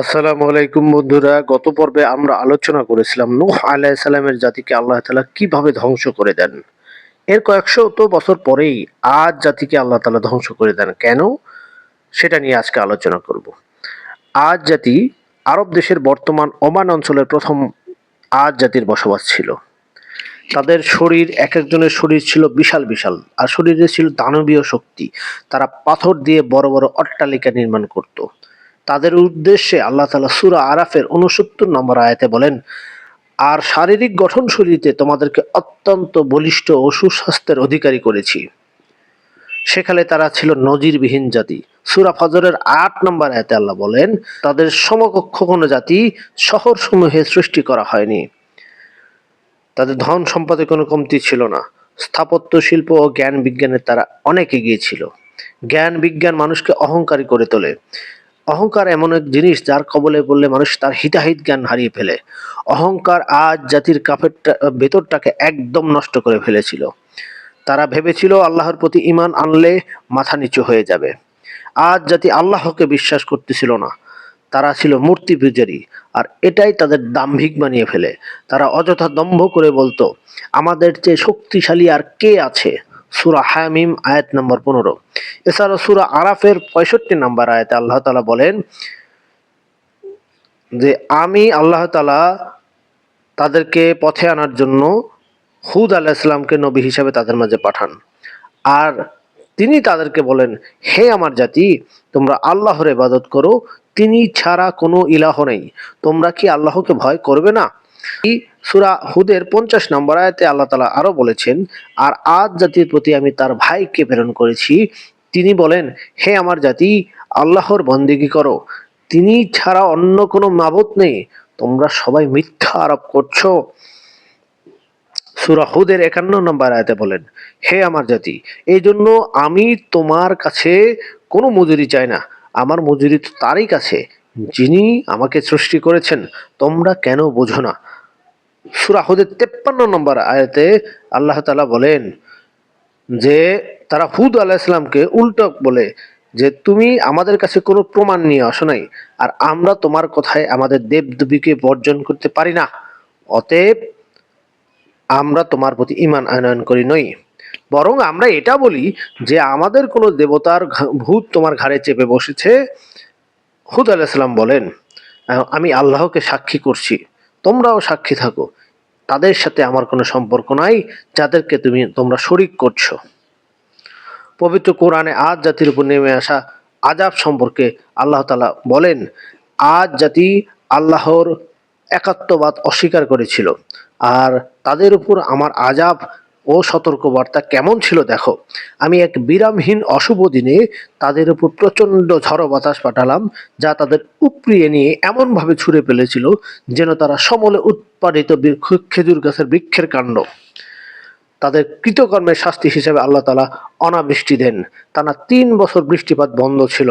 আসসালামু আলাইকুম বন্ধুরা, গত পর্বে আমরা আলোচনা করেছিলাম নূহ আলাইসাল্লামের জাতিকে আল্লাহ তাআলা কীভাবে ধ্বংস করে দেন। এর কয়েকশো তো বছর পরেই আজ জাতিকে আল্লাহ তাআলা ধ্বংস করে দেন। কেন? সেটা নিয়ে আজকে আলোচনা করব। আজ জাতি আরব দেশের বর্তমান ওমান অঞ্চলের প্রথম আজ জাতির বসবাস ছিল। তাদের শরীর এক একজনের শরীর ছিল বিশাল বিশাল। আর শরীরে ছিল দানবীয় শক্তি। তারা পাথর দিয়ে বড় বড় অট্টালিকা নির্মাণ করত। তাদের উদ্দেশ্যে আল্লাহ তালা সুরা আরাফের উনসত্তর নম্বর আয়াতে বলেন, আর শারীরিক গঠন শরীরে তোমাদেরকে অত্যন্ত বলিষ্ঠ ও সুস্বাস্থ্যের অধিকারী করেছি। সেখানে তারা ছিল নজিরবিহীন জাতি। সুরা ফজরের আট নম্বর আয়াতে আল্লাহ বলেন, তাদের সমকক্ষ কোনো জাতি শহর সমূহে সৃষ্টি করা হয়নি। তাদের ধন সম্পদে কোনো কমতি ছিল না। স্থাপত্য, শিল্প ও জ্ঞান বিজ্ঞানে তারা অনেক এগিয়ে ছিল। জ্ঞান বিজ্ঞান মানুষকে অহংকারী করে তোলে। অহংকার এমন এক জিনিস যার কবলে বললে মানুষ তার হিতাহিত জ্ঞান হারিয়ে ফেলে। অহংকার আজ জাতির কাফেরটা, ভেতরটাকে একদম নষ্ট করে ফেলেছিল। তারা ভেবেছিল আল্লাহর প্রতি ইমান আনলে মাথা নিচু হয়ে যাবে। আজ জাতি আল্লাহকে বিশ্বাস করতেছিল না। তারা ছিল মূর্তি পূজারী, আর এটাই তাদের দাম্ভিক বানিয়ে ফেলে। তারা অযথা দম্ভ করে বলতো, আমাদের চেয়ে শক্তিশালী আর কে আছে? সুরা হামিম আয়াত নম্বর পনেরো। এছাড়া সুরা আরাফের পঁয়ষট্টি নম্বর আয়াতে আল্লাহ তালা বলেন যে, আমি আল্লাহ তালা তাদেরকে পথে আনার জন্য হুদ আলাহ ইসলামকে নবী হিসাবে তাদের মাঝে পাঠান। আর তিনি তাদেরকে বলেন, হে আমার জাতি, তোমরা আল্লাহর ইবাদত করো, তিনি ছাড়া কোনো ইলাহ নেই। তোমরা কি আল্লাহকে ভয় করবে না? সুরা হুদের পঞ্চাশ নম্বর আয়াতে আল্লাহ তালা আরও বলেছেন, আর আজ জাতির প্রতি আমি তার ভাইকে প্রেরণ করেছি। তিনি বলেন, হে আমার জাতি, আল্লাহর বন্দেগী করো। তিনি ছাড়া অন্য কোনো মাবত নেই। তোমরা সবাই মিথ্যা আরোপ করছ। সুরা হুদের একান্ন নম্বর আয়াতে বলেন, হে আমার জাতি এই জন্য আমি তোমার কাছে কোনো মজুরি চাই না। আমার মজুরি তো তারই কাছে, যিনি আমাকে সৃষ্টি করেছেন। তোমরা কেন বোঝো না? সুরা হুদের তেপ্পান্ন নম্বর আয়াতে আল্লাহ তালা বলেন যে, তারা হুদ আলাহ ইসলামকে উল্টো বলে যে, তুমি আমাদের কাছে কোনো প্রমাণ নিয়ে আসো নাই, আর আমরা তোমার কথায় আমাদের দেবদেবীকে বর্জন করতে পারি না। অতএব আমরা তোমার প্রতি ইমান আনয়ন করি নই। বরং আমরা এটা বলি যে, আমাদের কোনো দেবতার ভূত তোমার ঘাড়ে চেপে বসেছে। হুদ আলাইসাল্লাম বলেন, আমি আল্লাহকে সাক্ষী করছি। তোমরাও সাক্ষী থাকো। তাদের সাথে আমার কোনো সম্পর্ক নাই, যাদেরকে তুমি, তোমরা শরিক করছ। পবিত্র কোরআনে আজ জাতির উপর নেমে আসা আজাব সম্পর্কে আল্লাহ তালা বলেন, আজ জাতি আল্লাহর একাত্মবাদ অস্বীকার করেছিল, আর তাদের উপর আমার আজাব ও সতর্কবার্তা কেমন ছিল দেখো। আমি এক বিরামহীন অশুভ দিনে তাদের উপর প্রচণ্ড ঝড় বাতাস পাঠালাম, যা তাদের উপড়িয়ে নিয়ে এমনভাবে ছুঁড়ে ফেলেছিল যেন তারা সমলে উৎপাদিত খেজুর গাছের বৃক্ষের কাণ্ড। তাদের কৃতকর্মের শাস্তি হিসেবে আল্লাহ তালা অনাবৃষ্টি দেন। টানা তিন বছর বৃষ্টিপাত বন্ধ ছিল।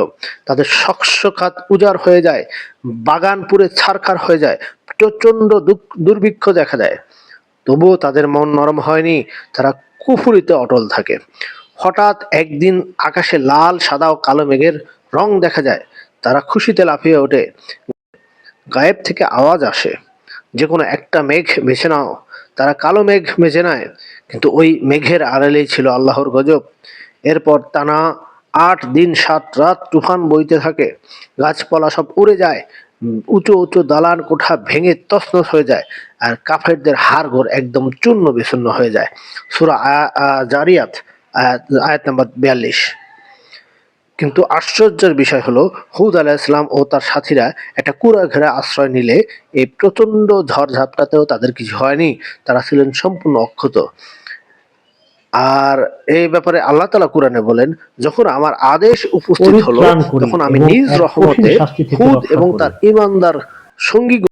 তাদের শস্য খাত উজাড় হয়ে যায়, বাগান পুরে ছারখার হয়ে যায়, প্রচণ্ড দুর্ভিক্ষ দেখা দেয়। তবুও তাদের মন নরম হয়নি, তারা কুফুরিতে অটল থাকে। হঠাৎ একদিন আকাশে লাল, সাদা ও কালো মেঘের রং দেখা যায়, তারা খুশিতে লাফিয়ে ওঠে। গায়েব থেকে আওয়াজ আসে যে কোনো একটা মেঘ বেছে নাও, তারা কালো মেঘ বেছে নেয়। কিন্তু ওই মেঘের আড়ালেই ছিল আল্লাহর গজব। এরপর টানা আট দিন, সাত রাত তুফান বইতে থাকে, গাছপালা সব উড়ে যায় উঁচু উঁচু দালান কোঠা ভেঙে তছনছ হয়ে যায় আর কাফেরদের হাড় ঘর একদম চূর্ণ বিচূর্ণ হয়ে যায়। সুরা জারিয়াত, আয়াত নাম্বার বিয়াল্লিশ। কিন্তু আশ্চর্যের বিষয় হলো, হুদ আলাহ ইসলাম ও তার সাথীরা একটা কুড়া ঘেরা আশ্রয় নিলে এই প্রচণ্ড ঝড়ঝাপটাতেও তাদের কিছু হয়নি। তারা ছিলেন সম্পূর্ণ অক্ষত। আর এই ব্যাপারে আল্লাহ তালা কোরআনে বলেন যখন আমার আদেশ উপস্থিত হলো তখন আমি নিজ রহমতে খুদ হুদ এবং তার ইমানদার সঙ্গী